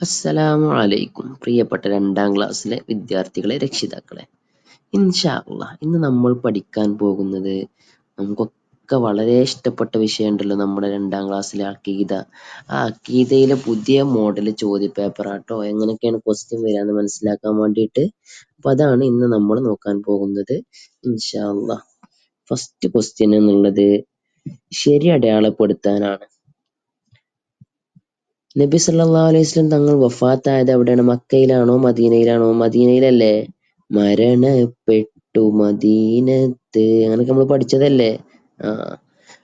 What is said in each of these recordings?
അസ്സലാമു അലൈക്കും. പ്രിയപ്പെട്ട രണ്ടാം ക്ലാസ്സിലെ വിദ്യാർത്ഥികളെ രക്ഷിതാക്കളെ. ഇൻഷാ അള്ളാ ഇന്ന് നമ്മൾ പഠിക്കാൻ പോകുന്നത് നമുക്കൊക്കെ വളരെ ഇഷ്ടപ്പെട്ട വിഷയമുണ്ടല്ലോ നമ്മുടെ രണ്ടാം ക്ലാസ്സിലെ അക്കീത ആ അക്കീതയിലെ പുതിയ മോഡൽ ചോദ്യ പേപ്പർ ആട്ടോ എങ്ങനെയൊക്കെയാണ് ക്വസ്റ്റ്യൻ വരാന്ന് മനസ്സിലാക്കാൻ വേണ്ടിയിട്ട്. അപ്പൊ അതാണ് ഇന്ന് നമ്മൾ നോക്കാൻ പോകുന്നത്. ഇൻഷാ അള്ളാ ഫസ്റ്റ് ക്വസ്റ്റ്യൻ എന്നുള്ളത് ശരി അടയാളപ്പെടുത്താനാണ്. നബി സല്ലല്ലാഹു അലൈഹി വസല്ലം തങ്ങൾ വഫാത്തായത് എവിടെയാണ് മക്കയിലാണോ മദീനയിലാണോ? മദീനയിലല്ലേ? മരണപ്പെട്ടു മദീനത്ത്. അങ്ങനൊക്കെ നമ്മൾ പഠിച്ചതല്ലേ? ആ.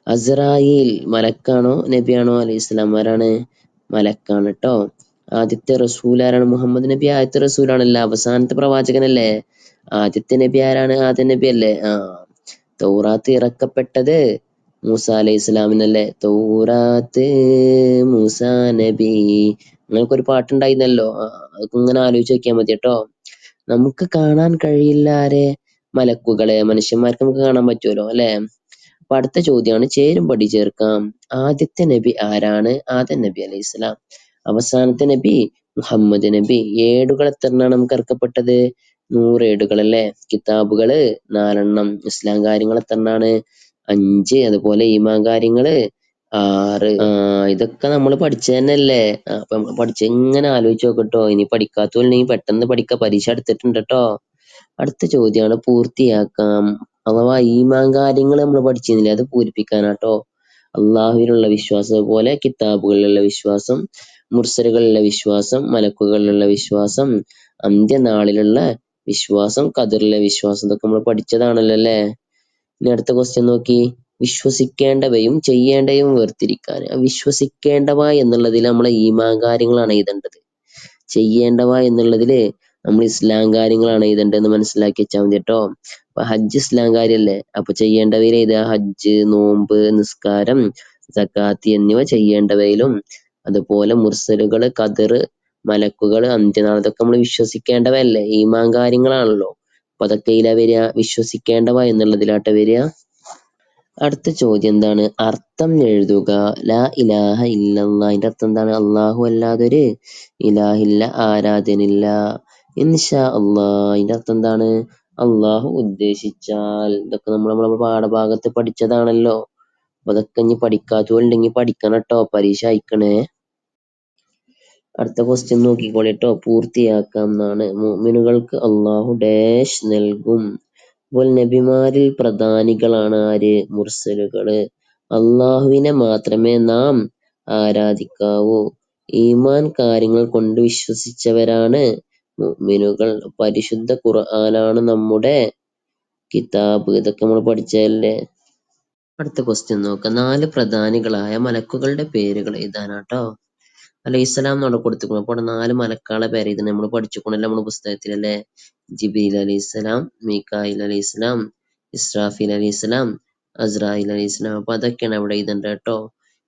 അസ്രായിൽ മലക്കാണോ നബിയാണോ അലൈഹി സ്വലാം ആരാണ്? മലക്കാണ് കേട്ടോ ആദ്യത്തെ റസൂൽ ആരാണ്? മുഹമ്മദ് നബി. ആദ്യത്തെ റസൂലാണല്ലോ? അവസാനത്തെ പ്രവാചകനല്ലേ? ആദ്യത്തെ നബി ആരാണ്? ആദ്യ നബി അല്ലേ? ആ. തൗറാത്ത് ഇറക്കപ്പെട്ടത് മൂസ അലൈഹി ഇസ്ലാമിനല്ലേ തൗറാത്ത് മൂസ നബി. നിങ്ങൾക്ക് ഒരു പാട്ടുണ്ടായിരുന്നല്ലോ അതൊക്കെ ഇങ്ങനെ ആലോചിച്ച് നോക്കിയാൽ മതി കേട്ടോ. നമുക്ക് കാണാൻ കഴിയില്ല ആരെ? മലക്കുകളെ. മനുഷ്യന്മാർക്ക് നമുക്ക് കാണാൻ പറ്റുമല്ലോ അല്ലെ? അപ്പൊ അടുത്ത ചോദ്യമാണ് ചേരുംപടി ചേർക്കാം. ആദ്യത്തെ നബി ആരാണ്? ആദ്യ നബി അലൈഹി ഇസ്ലാം അവസാനത്തെ നബി മുഹമ്മദ് നബി. ഏടുകൾ എത്രണ്ണാണ് നമുക്ക് ഇറക്കപ്പെട്ടത്? നൂറ് ഏടുകൾ അല്ലെ കിതാബുകൾ നാലെണ്ണം. ഇസ്ലാം കാര്യങ്ങൾ എത്രണ്ണാണ് അഞ്ച് അതുപോലെ ഈമാൻ കാര്യങ്ങൾ ആറ് ഇതൊക്കെ നമ്മൾ പഠിച്ചത് അപ്പൊ നമ്മൾ പഠിച്ച ഇങ്ങനെ ആലോചിച്ച് നോക്കട്ടോ. ഇനി പഠിക്കാത്തവരുണ്ടെങ്കിൽ പെട്ടെന്ന് പഠിക്ക. പരീക്ഷ അടുത്തിട്ടുണ്ട് കേട്ടോ. അടുത്ത ചോദ്യമാണ് പൂർത്തിയാക്കാം. അഥവാ ഈമാൻ കാര്യങ്ങൾ നമ്മൾ പഠിച്ചിരുന്നില്ലേ? അത് പൂരിപ്പിക്കാനാട്ടോ അള്ളാഹുവിലുള്ള വിശ്വാസം അതുപോലെ കിതാബുകളിലുള്ള വിശ്വാസം മുർസലുകളിലുള്ള വിശ്വാസം മലക്കുകളിലുള്ള വിശ്വാസം അന്ത്യനാളിലുള്ള വിശ്വാസം ഖദറിലെ വിശ്വാസം ഇതൊക്കെ നമ്മൾ പഠിച്ചതാണല്ലോ അല്ലേ? ഇനി അടുത്ത ക്വസ്റ്റ്യൻ നോക്കി. വിശ്വസിക്കേണ്ടവയും ചെയ്യേണ്ടവയും വേർതിരിക്കാൻ. വിശ്വസിക്കേണ്ടവ എന്നുള്ളതിൽ നമ്മൾ ഈമാൻ കാര്യങ്ങളാണ് എഴുതേണ്ടത്. ചെയ്യേണ്ടവ എന്നുള്ളതിൽ നമ്മൾ ഇസ്ലാം കാര്യങ്ങളാണ് എഴുതേണ്ടതെന്ന് മനസ്സിലാക്കി വെച്ചാൽ മതി കേട്ടോ. അപ്പൊ ഹജ്ജ് ഇസ്ലാം കാര്യല്ലേ? അപ്പൊ ചെയ്യേണ്ടവയിൽ എഴുതുക ഹജ്ജ് നോമ്പ് നിസ്കാരം സക്കാത്ത് എന്നിവ ചെയ്യേണ്ടവയിലും. അതുപോലെ മുർസലുകൾ കതിർ മലക്കുകൾ അന്ത്യനാൾ ഇതൊക്കെ നമ്മൾ വിശ്വസിക്കേണ്ടവയല്ലേ? ഈമാൻ കാര്യങ്ങളാണല്ലോ. അപ്പൊ അതൊക്കെ ഇതിലാ വരിക വിശ്വസിക്കേണ്ടവ എന്നുള്ളതിലാട്ട വരിക. അടുത്ത ചോദ്യം എന്താണ്? അർത്ഥം എഴുതുക. ലാ ഇലാഹ ഇല്ലല്ലാ. അതിന്റെ അർത്ഥം എന്താണ്? അള്ളാഹു അല്ലാതൊരു ഇലാഹില്ല ആരാധനില്ല ഇൻഷാ അള്ളാ അതിന്റെ അർത്ഥം എന്താണ്? അള്ളാഹു ഉദ്ദേശിച്ചാൽ. ഇതൊക്കെ നമ്മൾ നമ്മളെ പാഠഭാഗത്ത് പഠിച്ചതാണല്ലോ. അതൊക്കെ ഇനി പഠിക്കാത്തവരുണ്ടെങ്കിൽ പഠിക്കണം കേട്ടോ പരീക്ഷ അയക്കണേ. അടുത്ത question നോക്കിക്കോളിട്ടോ പൂർത്തിയാക്കാം എന്നാണ് മുഅ്മിനുകൾക്ക് അള്ളാഹു ഡാഷ് നൽകും. അപ്പോൾ നബിമാരിൽ പ്രധാനികളാണ് ആര്? മുർസലുകൾ. അള്ളാഹുവിനെ മാത്രമേ നാം ആരാധിക്കാവൂ. ഈമാൻ കാര്യങ്ങൾ കൊണ്ട് വിശ്വസിച്ചവരാണ് മുഅ്മിനുകൾ പരിശുദ്ധ ഖുർആനാണ് നമ്മുടെ കിതാബ്. ഇതൊക്കെ നമ്മൾ പഠിച്ചതല്ലേ? അടുത്ത question നോക്കാം. നാല് പ്രധാനികളായ മലക്കുകളുടെ പേരുകൾ എഴുതാനാട്ടോ. അലൈഹിസ്സലാം എന്നാണ് കൊടുത്തിരിക്കുന്നത് അപ്പോൾ അവിടെ നാല് മലക്കാളെ പേര് ഇത് നമ്മൾ പഠിച്ചിരിക്കണല്ലോ നമ്മുടെ പുസ്തകത്തിൽ അല്ലേ ജിബീൽ അലൈഹിസ്സലാം മീക്കായിൽ അലൈഹിസ്സലാം ഇസ്രാഫീൽ അലൈഹിസ്സലാം അസ്രായിൽ അലൈഹിസ്സലാം അപ്പൊ അതൊക്കെയാണ് അവിടെ എഴുതേണ്ടത് കേട്ടോ.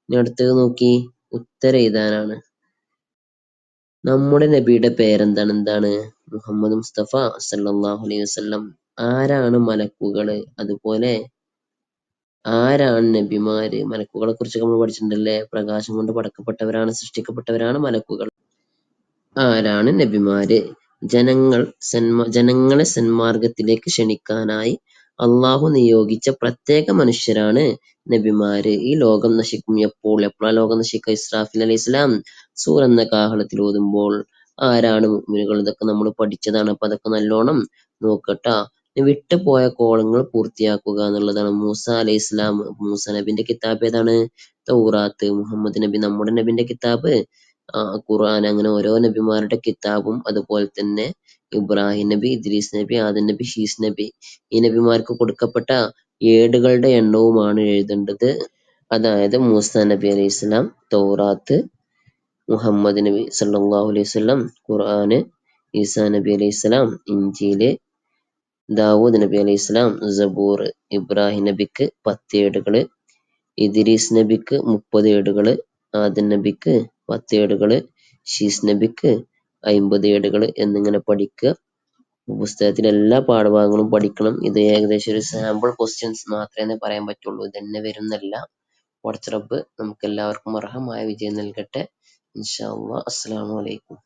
ഇനി അടുത്തത് നോക്കി. ഉത്തരം എഴുതാനാണ്. നമ്മുടെ നബിയുടെ പേരെന്താണ്? എന്താണ്? മുഹമ്മദ് മുസ്തഫ സല്ലല്ലാഹു അലൈഹി വസല്ലം. ആരാണ് മലക്കുകൾ? അതുപോലെ ആരാണ് നബിമാര്? മലക്കുകളെ കുറിച്ച് നമ്മൾ പഠിച്ചിട്ടുണ്ടല്ലേ? പ്രകാശം കൊണ്ട് പടക്കപ്പെട്ടവരാണ് സൃഷ്ടിക്കപ്പെട്ടവരാണ് മലക്കുകൾ. ആരാണ് നബിമാര്? ജനങ്ങൾ സന്മ ജനങ്ങളെ സന്മാർഗത്തിലേക്ക് ക്ഷണിക്കാനായി അള്ളാഹു നിയോഗിച്ച പ്രത്യേക മനുഷ്യരാണ് നബിമാര്. ഈ ലോകം നശിക്കും എപ്പോൾ? എപ്പോഴാ ലോകം നശിക്കുക? ഇസ്രാഫിൽ അലൈഹി ഇസ്ലാം സൂർ എന്ന കാഹളത്തിൽ ഓതുമ്പോൾ ആരാണ് മുഅ്മിനുകൾ ഇതൊക്കെ നമ്മൾ പഠിച്ചതാണ്. അപ്പൊ അതൊക്കെ നല്ലോണം നോക്കട്ടാ. വിട്ടുപോയ കോളങ്ങൾ പൂർത്തിയാക്കുക എന്നുള്ളതാണ്. മൂസ അലൈഹി ഇസ്ലാം മൂസ നബിന്റെ കിതാബ് ഏതാണ്? തൗറാത്ത്. മുഹമ്മദ് നബി നമ്മുടെ നബിന്റെ കിതാബ്. ആ, ഖുർആൻ അങ്ങനെ ഓരോ നബിമാരുടെ കിതാബും അതുപോലെ തന്നെ ഇബ്രാഹിം നബി ഇദ്രീസ് നബി ആദം നബി ഷീസ് നബി ഈ നബിമാർക്ക് കൊടുക്കപ്പെട്ട ഏടുകളുടെ എണ്ണവുമാണ് എഴുതേണ്ടത്. അതായത് മൂസ നബി അലൈഹി ഇസ്ലാം തൗറാത്ത് മുഹമ്മദ് നബി സല്ലല്ലാഹു അലൈഹി വസല്ലം ഖുർആന് ഈസാ നബി അലൈഹി ഇസ്ലാം ഇഞ്ചീൽ ദാവൂദ് നബി അലൈഹി ഇസ്ലാം സബൂർ ഇബ്രാഹിം നബിക്ക് പത്ത് ഏടുകൾ ഇദ്രീസ് നബിക്ക് മുപ്പത് ഏടുകൾ ആദൻ നബിക്ക് പത്ത് ഏടുകൾ ഷീസ് നബിക്ക് അയിമ്പത് ഏടുകൾ എന്നിങ്ങനെ പഠിക്കുക. പുസ്തകത്തിലെ എല്ലാ പാഠഭാഗങ്ങളും പഠിക്കണം. ഇത് ഏകദേശം ഒരു സാമ്പിൾ ക്വസ്റ്റ്യൻസ് മാത്രമേ പറയാൻ പറ്റുള്ളൂ. ഇതന്നെ വരുന്നല്ല പടച്ച റബ്ബ് നമുക്ക് എല്ലാവർക്കും അർഹമായ വിജയം നൽകട്ടെ. ഇൻഷാ അല്ലാ അസ്സലാമു അലൈക്കും.